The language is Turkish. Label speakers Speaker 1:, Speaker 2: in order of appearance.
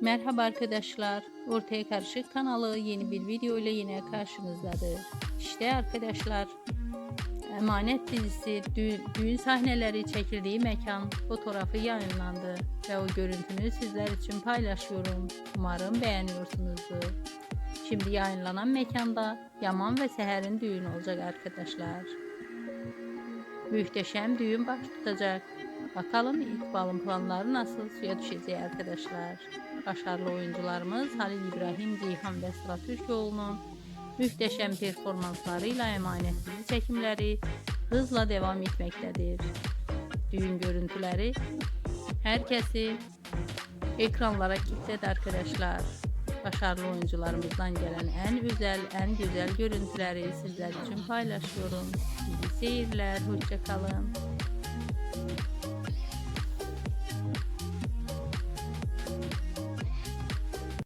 Speaker 1: Merhaba arkadaşlar. Ortaya Karışık kanalı yeni bir video ile yine karşınızdadır. İşte arkadaşlar Emanet dizisi düğün, düğün sahneleri çekildiği mekan fotoğrafı yayınlandı ve o görüntünü sizler için paylaşıyorum. Umarım beğeniyorsunuzdur. Şimdi yayınlanan mekanda Yaman ve Seher'in düğünü olacak arkadaşlar. Muhteşem düğün baş tutacak. Bakalım ilk balın planları nasıl suya düşecek arkadaşlar. Başarılı oyuncularımız Halil İbrahim, Ceyhan ve Sıra Türkoğlu'nun muhteşem performanslarıyla emanet dizi çekimleri hızla devam etmektedir. Düğün görüntüleri herkesi ekranlara kilitledi arkadaşlar. Başarılı oyuncularımızdan gelen en güzel, en güzel görüntüleri sizler için paylaşıyorum. İyi seyirler, hoşçakalın.